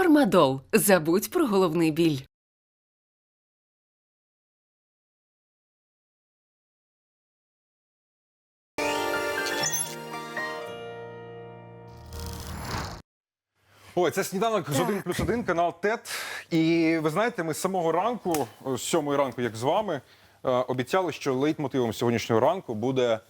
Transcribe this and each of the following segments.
Фармадол. Забудь про головний біль. Ой, це сніданок з 1 плюс 1, канал ТЕТ. І ви знаєте, ми з самого ранку, з сьомої ранку, як з вами, е, обіцяли, що лейтмотивом сьогоднішнього ранку буде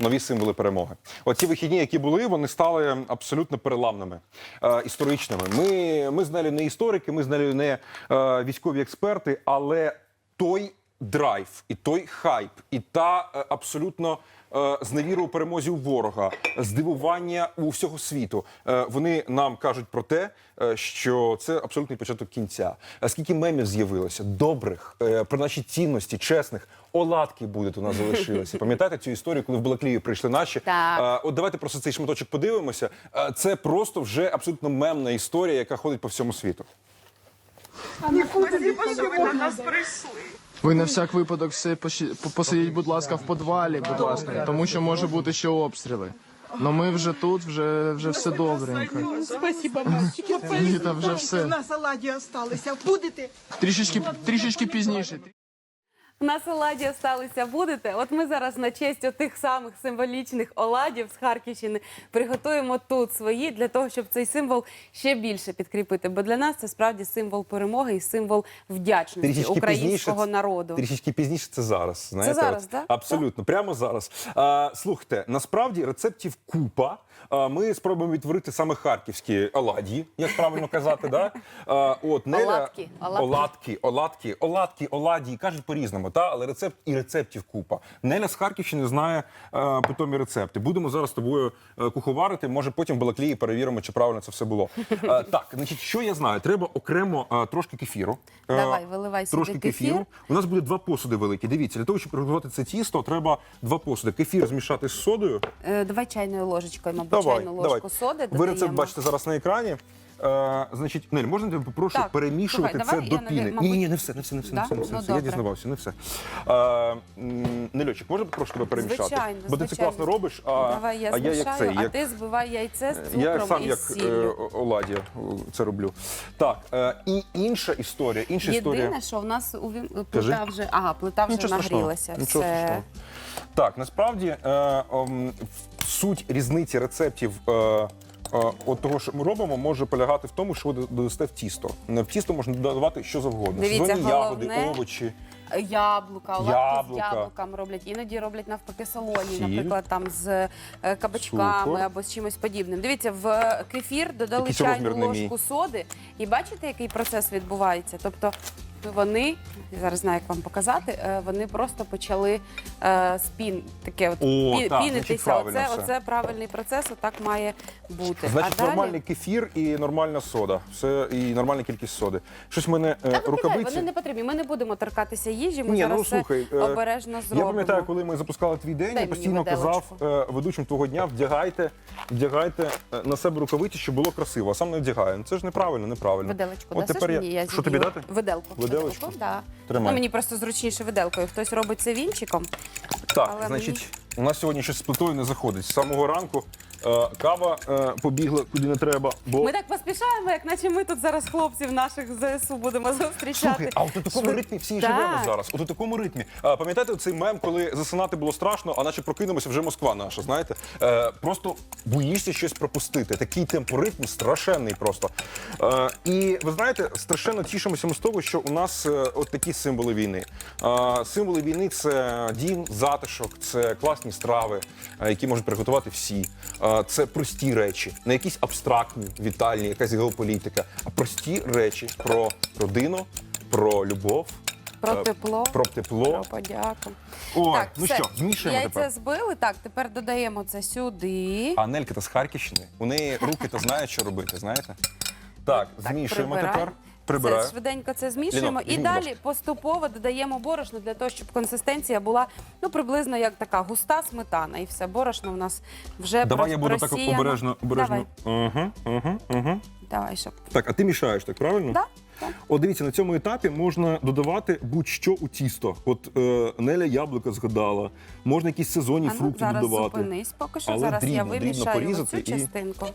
нові символи перемоги. Оці вихідні, які були, вони стали абсолютно переламними, е, історичними. Ми, ми з не історики, ми з нею не е, військові експерти, але той драйв, і той хайп, і та е, абсолютно е, зневіра у перемозі у ворога, здивування у всього світу. Е, Вони нам кажуть про те, е, що це абсолютний початок кінця. А Скільки мемів з'явилося, добрих, про наші цінності, чесних. Оладки будуть у нас залишилися. Пам'ятаєте цю історію, коли в Балаклії прийшли наші? Так. От давайте просто цей шматочок подивимося. Це просто вже абсолютно мемна історія, яка ходить по всьому світу. Спасибо, що ви до нас прийшли. Ви на всяк випадок все поші- посидіть, будь ласка, в подвалі, будь ласка, тому що може бути ще обстріли. Ну ми вже тут, вже, вже все добренько. Спасибо, мальчики. Ні, там вже все. На салаті осталися. Будете? Трішечки, трішечки пізніше. На саладі осталися будете. От ми зараз на честь отих самих символічних оладів з Харківщини приготуємо тут свої для того, щоб цей символ ще більше підкріпити. Бо для нас це справді символ перемоги і символ вдячності українського народу. Трішечки пізніше це зараз. Знаєте, зараз, от. да? Абсолютно, прямо зараз. А, слухайте, насправді рецептів купа. А, ми спробуємо відтворити саме харківські оладі, як правильно казати. да? а, от, Неля, Оладки, оладки. оладки, оладки, оладки, оладі. Кажуть по-різному, та? але рецепт і рецептів купа. Неля з Харківщини знає е, питомі рецепти. Будемо зараз з тобою е, куховарити. Може, потім в Балаклії перевіримо, чи правильно це все було. Е, так, значить, що я знаю? Треба окремо е, трошки кефіру. Е, Давай, виливай сюди трошки кефір. кефіру. У нас буде два посуди великі. Дивіться, для того, щоб приготувати це тісто, треба два посуди. Кефір змішати з содою. Е, Давай чайною ложечкою, мабуть, чайну ложку соди Ви додаємо. рецепт бачите зараз на екрані. Е, значить, Нель, можна тебе попрошу Так, перемішувати слухай, це давай до я, піни? мабуть- Ні, ні, не все, не все, не все, Да? не все, не все. Ну, все. Я добре. дізнавався, не все. Е, м, можна попрошу тебе перемішати? Звичайно, Бо ти це звичайно. класно робиш, а, Давай я а я змішаю, як цей, а як ти збивай яйце з цукром я сам і як з е, сіллю. О- Оладія е, це роблю. Так, е, і інша історія, інша історія. Єдине, що в нас у плита Кажи. вже ага, плита вже Нічого страшного. нагрілася. Нічого Все. страшного. Так, насправді е, ем, суть різниці рецептів. Е, е, От того, що ми робимо, може полягати в тому, що ви додасте в тісто. В тісто можна додавати що завгодно. Дивіться, Сезонні ягоди, головне- овочі. Яблука, Яблука. з яблуками роблять. Іноді роблять навпаки солоні, Сіль. наприклад, там з е, кабачками Цукор. або з чимось подібним. Дивіться, в кефір додали Якийсь чайну не мій. ложку соди, і бачите, який процес відбувається. Тобто вони, я зараз знаю, як вам показати, е, вони просто почали е, спін, таке от О, пі- так, значить, пінитися. правильно Оце, все. оце правильний процес, отак має бути. Значить, а далі... нормальний кефір і нормальна сода. Все і нормальна кількість соди. Щось в мене е, Та викидай, рукавиці. вони не потрібні. Ми не будемо торкатися їжі. Ми Ні, зараз ну слухай, це е, обережно зробимо. Я пам'ятаю, коли ми запускали твій день, Дай я мені постійно казав виделочку. е, ведучим твого дня, вдягайте, вдягайте е, на себе рукавиці, щоб було красиво, а сам не вдягає. Ну, Це ж неправильно, неправильно. Виделочку От дасиш тепер мені? Я Що тобі зіб'ю. дати? Виделку. Виделочку? да. Тримай. Ну, мені просто зручніше виделкою. Хтось робить це вінчиком. Так, Але значить, у нас сьогодні щось з плитою не заходить. З самого ранку е, кава е, побігла куди не треба. Бо Ми так поспішаємо, як наче ми тут зараз хлопців наших ЗСУ будемо зустрічати. Слухай, а от у такому Швид- ритмі всі Так. живемо зараз. От у такому ритмі. А, пам'ятаєте цей мем, коли засинати було страшно, а наче прокинемося вже Москва наша, знаєте? Е, просто боїшся щось пропустити. Такий темпоритм страшенний просто. Е, і ви знаєте, страшенно тішимося ми з того, що у нас е, от такі символи війни. Е, символи війни це дім, затишок, це класні страви, е, які можуть приготувати всі. Е, це прості речі, не якісь абстрактні, вітальні, якась геополітика, а прості речі про родину, про любов. Про е, тепло. Про тепло. Про подяку. Ой, так, ну все. що, змішуємо Яйця тепер. збили. Так, тепер додаємо це сюди. А Нелька та з Харківщини. У неї руки то знають, що робити, знаєте? Так, Так, змішуємо прибирай. тепер. Прибираю. Це швиденько це змішуємо. Ліно, і будь далі ласка. поступово додаємо борошно для того, щоб консистенція була ну приблизно як така густа сметана. І все, борошно в нас вже Давай я буду так просіяно. обережно, обережно. Давай, Угу, угу, угу. давай, щоб. Так, а ти мішаєш, так правильно? Да, так. От дивіться, на цьому етапі можна додавати будь-що у тісто. От е, Неля яблука згадала, можна якісь сезонні А ну, фрукти зараз додавати. зупинись поки що. Але зараз я дрібно, дрібно вимішаю порізати цю і- частинку.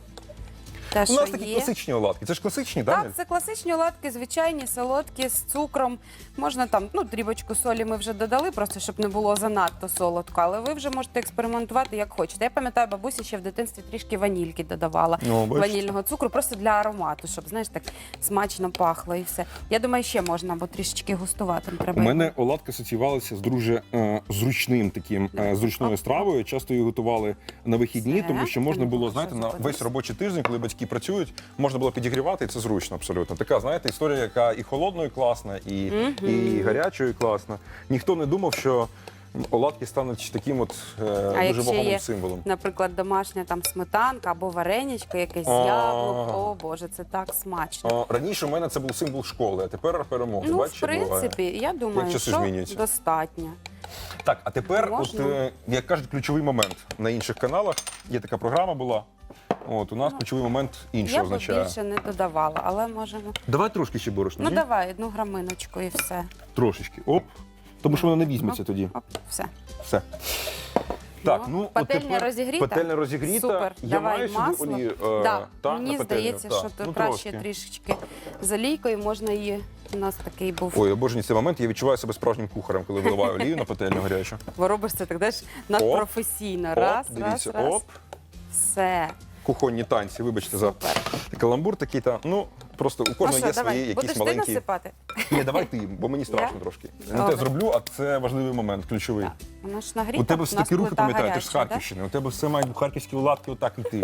Те, У нас такі є. класичні оладки. Це ж класичні, так? Так, це класичні оладки, звичайні, солодкі, з цукром. Можна там, ну, дрібочку солі ми вже додали, просто щоб не було занадто солодко. Але ви вже можете експериментувати як хочете. Я пам'ятаю, бабуся ще в дитинстві трішки ванільки додавала. Ну, бачите. ванільного цукру, просто для аромату, щоб, знаєш, так смачно пахло і все. Я думаю, ще можна, бо трішечки густуватим треба. У мене оладки асоціювалися з дуже е, зручним таким е, зручною стравою. Часто її готували на вихідні, Все. тому що можна Ну, було знаєте на весь робочий тиждень, коли батьки працюють, можна було підігрівати, і це зручно абсолютно. Така, знаєте, історія, яка і холодною класна, і, і гарячою класна. Ніхто не думав, що оладки стануть таким от е, А дуже якщо вагомим є, символом. наприклад, домашня там сметанка або вареничко, якесь А. яблук. О Боже, це так смачно. А, раніше у мене це був символ школи, а тепер перемоги. Ну, в Бачиш, буває? принципі, я думаю, часи що змінюються. достатньо. Так, а тепер, от, Можна? е, як кажуть, ключовий момент на інших каналах. Є така програма була. От у нас ключовий момент інший Ну, я б означає. більше не додавала, але можемо. Давай трошки ще борошна. Ну ні? давай одну граминочку і все. Трошечки. Оп. Тому що воно не візьметься Оп, тоді. Оп, все. Все. Так, ну, от пательня тепер розігріта. Пательня розігріта. Супер. Я Давай маю масло. сюди е, да. та, Мені пательню? здається, Та. що то ну, краще трошки. трішечки з олійкою можна її. У нас такий був. Ой, обожнюю цей момент. Я відчуваю себе справжнім кухарем, коли виливаю олію на пательню гарячу. Бо робиш це так знаєш, надпрофесійно. Раз, оп, раз, дивіться, раз. оп. Все. Кухонні танці, вибачте за каламбур такий та ну просто у Ну кожного є свої будеш якісь ти маленькі. насипати? Ні, давай ти, бо мені страшно трошки. Не Добре. те зроблю, а це важливий момент, ключовий. Нагріто. У тебе все такі рухи, плита пам'ятаю, ти ж з? Харківщини. У тебе все мають харківські оладки отак іти.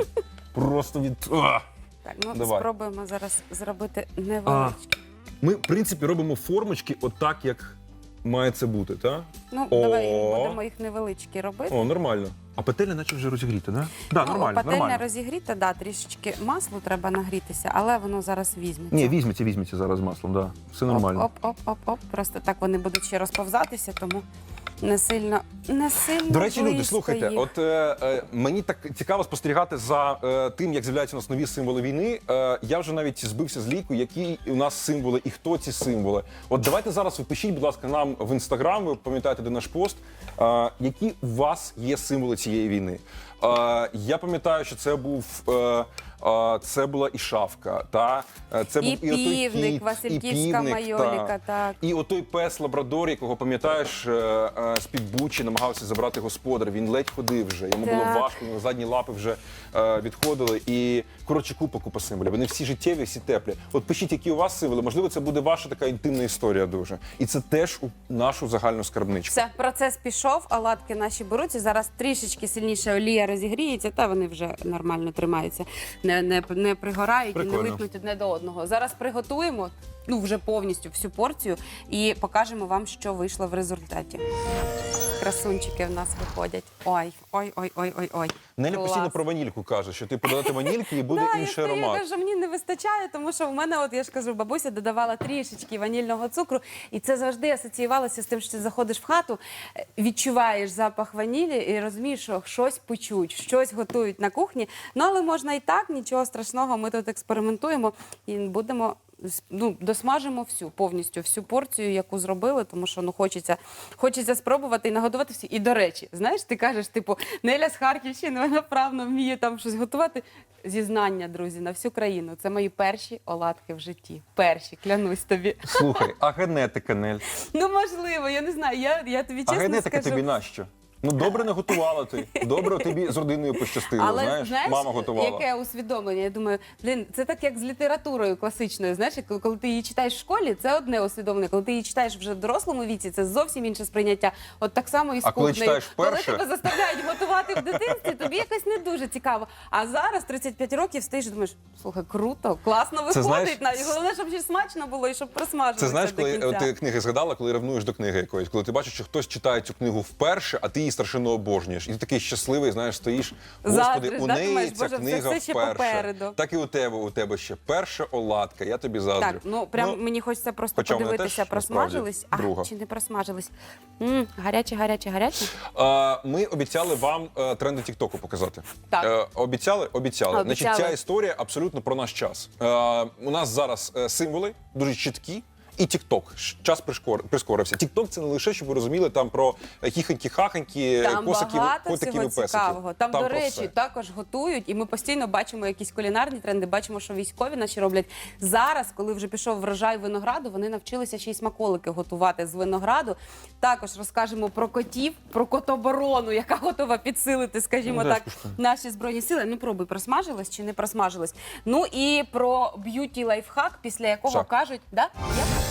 Просто від. А! Так, ну Давай. спробуємо зараз зробити невеличке. Ми, в принципі, робимо формочки отак, як має це бути, так? Ну, О. давай будемо їх невеличкі робити. О, нормально. А петельня наче вже розігріта, да? Да, Ну, нормально, Пательня нормально. розігріта, да, трішечки маслу треба нагрітися, але воно зараз візьметься. Ні, візьметься, візьметься зараз маслом, да. Все нормально. Оп, оп, оп, оп, оп. Просто так вони будуть ще розповзатися, тому не сильно, не сильно. До речі, люди, близько слухайте, їх. от е, е, мені так цікаво спостерігати за е, тим, як з'являються у нас нові символи війни. Е, я вже навіть збився з ліку, які у нас символи і хто ці символи. От давайте зараз ви пишіть, будь ласка, нам в інстаграм. Ви пам'ятаєте, де наш пост. Е, які у вас є символи цієї війни? Е, я пам'ятаю, що це був. Е, це була і шавка, та Е, це І був і отой півник, кіт, Васильківська і півник, майоліка, та. так. І отой пес Лабрадор, якого пам'ятаєш, е, е, з-під бучі намагався забрати господар. Він ледь ходив вже. Йому було важко, його задні лапи вже відходили. І коротше, купа купа символів. Вони всі життєві, всі теплі. От пишіть, які у вас символи. Можливо, це буде ваша така інтимна історія дуже. І це теж у нашу загальну скарбничку. Все, процес пішов, оладки наші беруться. Зараз трішечки сильніше олія розігріється, та вони вже нормально тримаються, не, не, не пригорають і Прикольно. не липнуть одне до одного. Зараз приготуємо ну вже повністю всю порцію і покажемо вам, що вийшло в результаті. Красунчики в нас виходять. Ой, ой, ой, ой, ой, ой. Неля Клас. постійно про ванільку каже, що ти подати ванільки і буде я інший стою, аромат. кажу, мені не вистачає, тому що в мене, от я ж кажу, бабуся додавала трішечки ванільного цукру, і це завжди асоціювалося з тим, що ти заходиш в хату, е, відчуваєш запах ванілі і розумієш, що щось печуть, щось готують на кухні. Ну але можна і так, нічого страшного. Ми тут експериментуємо і будемо. Ну, досмажимо всю повністю всю порцію, яку зробили, тому що ну хочеться, хочеться спробувати і нагодувати всі. І до речі, знаєш, ти кажеш, типу, Неля з Харківщини, вона правно вміє там щось готувати. Зізнання, друзі, на всю країну. Це мої перші оладки в житті. Перші, клянусь тобі. Слухай, а генетика, Нель? Ну можливо, я не знаю. Я, я тобі А генетика скажу. тобі нащо? Ну добре не готувала ти. Добре тобі з родиною пощастило. Але знаєш, мама готувала. яке усвідомлення? Я думаю, блін, це так як з літературою класичною. Знаєш, коли, коли ти її читаєш в школі, це одне усвідомлення. Коли ти її читаєш вже в дорослому віці, це зовсім інше сприйняття. От так само і з А коли кухнею. читаєш вперше? Коли тебе заставляють готувати в дитинстві, тобі якось не дуже цікаво. А зараз 35 років стоїш і думаєш, слухай, круто, класно Це виходить. знаєш, навіть головне, щоб ще смачно було і щоб просмажилося Це знаєш, до коли кінця. е, ти книги згадала, коли ревнуєш до книги якоїсь, коли ти бачиш, що хтось читає цю книгу вперше, а ти її страшенно обожнюєш. І ти такий щасливий, знаєш, стоїш. Господи, Заздриш, у да? неї Думаєш, ця Боже, це книга все ще вперше. попереду. Так і у тебе, у тебе ще перша оладка. Я тобі заздрю. Так, ну прям мені хочеться просто хоча вона подивитися, теж, просмажились. насправді, друга. А, чи не просмажились? М, гаряче, гаряче, гаряче. А, ми обіцяли вам е, тренди Тіктоку показати. Так. Е, обіцяли? Обіцяли. Обіцяли. Значить, ця історія абсолютно про наш час. Е, у нас зараз е, символи дуже чіткі. І TikTok. Час пришкор- прискорився. TikTok – це не лише, щоб ви розуміли, там про хіханькі-хаханькі, Там косики, багато котиків і песиків. цікавого. Там, до речі, все. також готують, і ми постійно бачимо якісь кулінарні тренди. Бачимо, що військові наші роблять зараз, коли вже пішов врожай винограду. Вони навчилися ще й смаколики готувати з винограду. Також розкажемо про котів, про котоборону, яка готова підсилити, скажімо Ну, так, наші збройні сили. Ну пробуй, просмажилось чи не просмажилось. Ну і про б'юті лайфхак, після якого Все. кажуть, да? Є?